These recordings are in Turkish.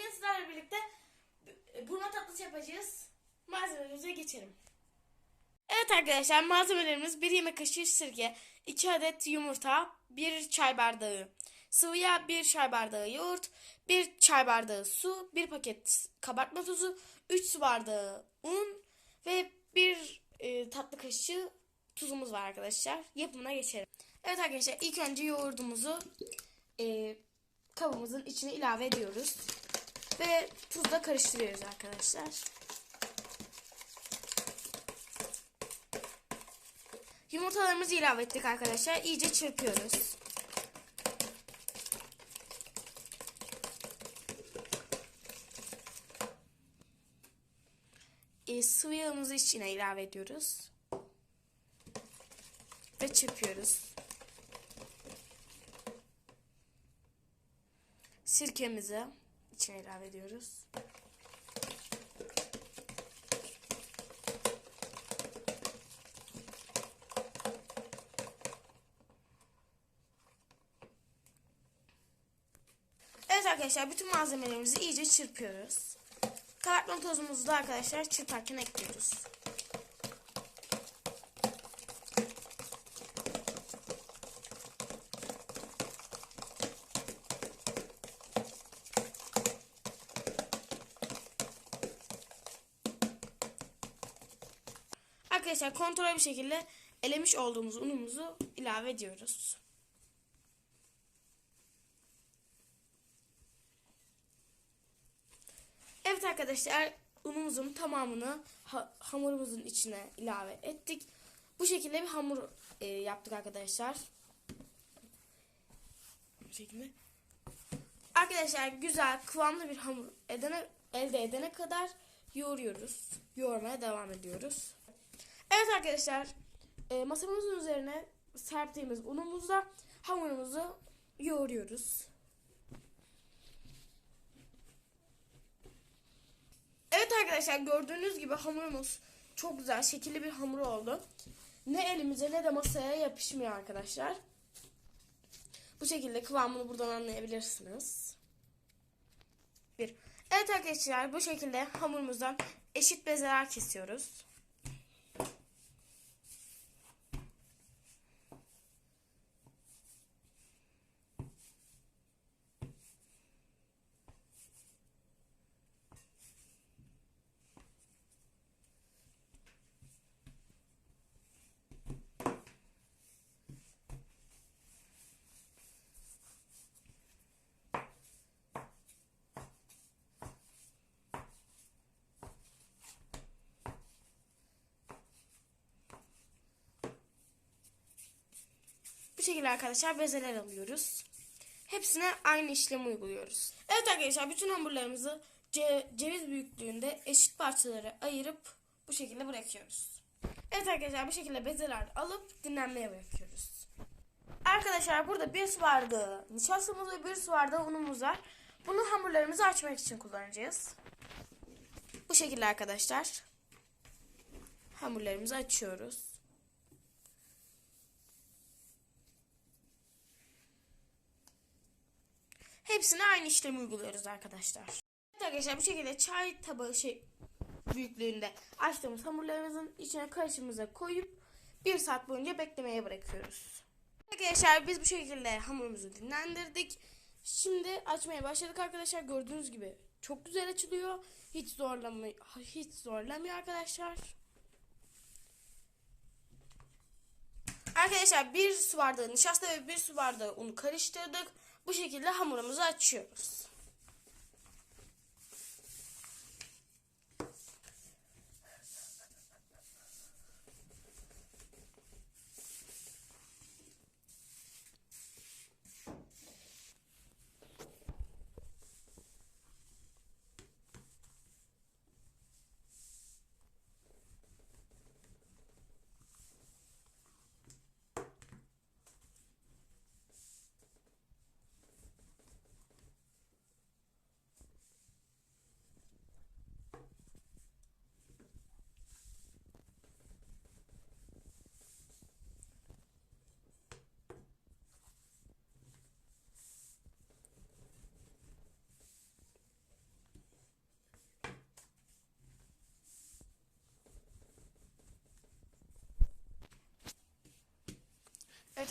Bugün sizlerle birlikte burma tatlısı yapacağız. Malzemelerimize geçelim. Evet arkadaşlar malzemelerimiz 1 yemek kaşığı sirke, 2 adet yumurta, 1 çay bardağı sıvı yağ, 1 çay bardağı yoğurt, 1 çay bardağı su, 1 paket kabartma tozu, 3 su bardağı un ve 1 e, tatlı kaşığı tuzumuz var arkadaşlar. Yapımına geçelim. Evet arkadaşlar ilk önce yoğurdumuzu e, kabımızın içine ilave ediyoruz. Ve tuzla karıştırıyoruz arkadaşlar. Yumurtalarımızı ilave ettik arkadaşlar. İyice çırpıyoruz. E, sıvı yağımızı içine ilave ediyoruz. Ve çırpıyoruz. Sirkemizi içine ilave ediyoruz. Evet arkadaşlar bütün malzemelerimizi iyice çırpıyoruz. Kabartma tozumuzu da arkadaşlar çırparken ekliyoruz. Arkadaşlar kontrol bir şekilde elemiş olduğumuz unumuzu ilave ediyoruz. Evet arkadaşlar unumuzun tamamını ha hamurumuzun içine ilave ettik. Bu şekilde bir hamur e, yaptık arkadaşlar. Bu şekilde. Arkadaşlar güzel kıvamlı bir hamur edene, elde edene kadar yoğuruyoruz. Yoğurmaya devam ediyoruz. Evet arkadaşlar e, masamızın üzerine serptiğimiz unumuzla hamurumuzu yoğuruyoruz. Evet arkadaşlar gördüğünüz gibi hamurumuz çok güzel şekilli bir hamur oldu. Ne elimize ne de masaya yapışmıyor arkadaşlar. Bu şekilde kıvamını buradan anlayabilirsiniz. Bir. Evet arkadaşlar bu şekilde hamurumuzdan eşit bezeler kesiyoruz. Bu şekilde arkadaşlar bezeler alıyoruz. Hepsine aynı işlemi uyguluyoruz. Evet arkadaşlar bütün hamurlarımızı ce ceviz büyüklüğünde eşit parçalara ayırıp bu şekilde bırakıyoruz. Evet arkadaşlar bu şekilde bezeler alıp dinlenmeye bırakıyoruz. Arkadaşlar burada bir su bardağı nişastamız ve bir su bardağı unumuz var. Bunu hamurlarımızı açmak için kullanacağız. Bu şekilde arkadaşlar. Hamurlarımızı açıyoruz. Hepsine aynı işlemi uyguluyoruz arkadaşlar. Evet arkadaşlar bu şekilde çay tabağı şey büyüklüğünde açtığımız hamurlarımızın içine karışımıza koyup bir saat boyunca beklemeye bırakıyoruz. Arkadaşlar biz bu şekilde hamurumuzu dinlendirdik. Şimdi açmaya başladık arkadaşlar. Gördüğünüz gibi çok güzel açılıyor. Hiç zorlamıyor, hiç zorlamıyor arkadaşlar. Arkadaşlar bir su bardağı nişasta ve bir su bardağı unu karıştırdık. Bu şekilde hamurumuzu açıyoruz.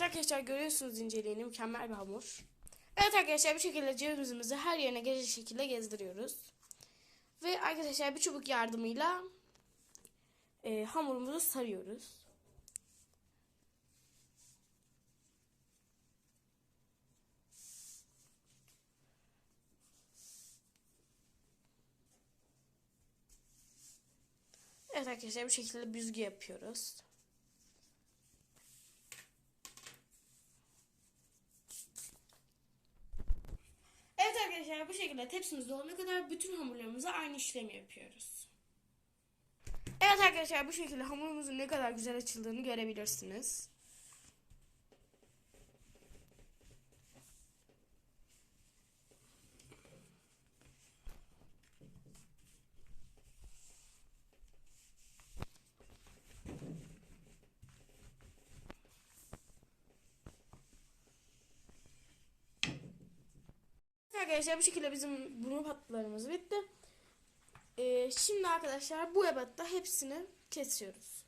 Evet arkadaşlar görüyorsunuz inceliğini mükemmel bir hamur. Evet arkadaşlar bu şekilde cevizimizi her yerine gelecek şekilde gezdiriyoruz. Ve arkadaşlar bir çubuk yardımıyla e, hamurumuzu sarıyoruz. Evet arkadaşlar bu şekilde büzgü yapıyoruz. Arkadaşlar bu şekilde tepsimiz dolana kadar bütün hamurlarımıza aynı işlemi yapıyoruz. Evet arkadaşlar bu şekilde hamurumuzun ne kadar güzel açıldığını görebilirsiniz. Arkadaşlar bu şekilde bizim burun patlarımız bitti. Ee, şimdi arkadaşlar bu ebatta hepsini kesiyoruz.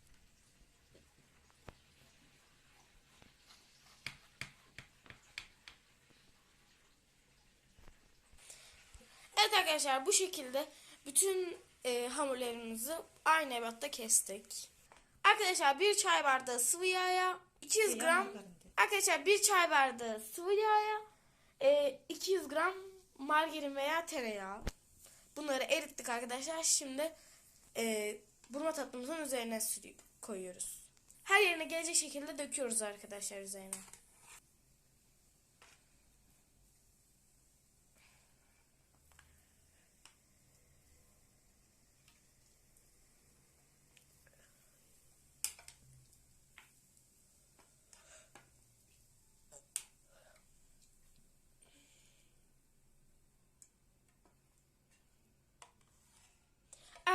Evet arkadaşlar bu şekilde bütün e, hamurlarımızı aynı ebatta kestik. Arkadaşlar bir çay bardağı sıvı yağa 200 gram Arkadaşlar bir çay bardağı sıvı yağa e, 200 gram margarin veya tereyağı. Bunları erittik arkadaşlar. Şimdi e, burma tatlımızın üzerine sürü koyuyoruz. Her yerine gelecek şekilde döküyoruz arkadaşlar üzerine.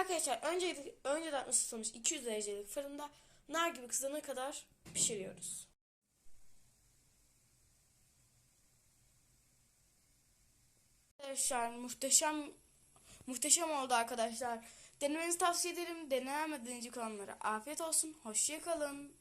Arkadaşlar önce önceden ısıtılmış 200 derecelik fırında nar gibi kızana kadar pişiriyoruz. Arkadaşlar muhteşem muhteşem oldu arkadaşlar. Denemenizi tavsiye ederim. Denemeden önce kalanlara afiyet olsun. Hoşçakalın.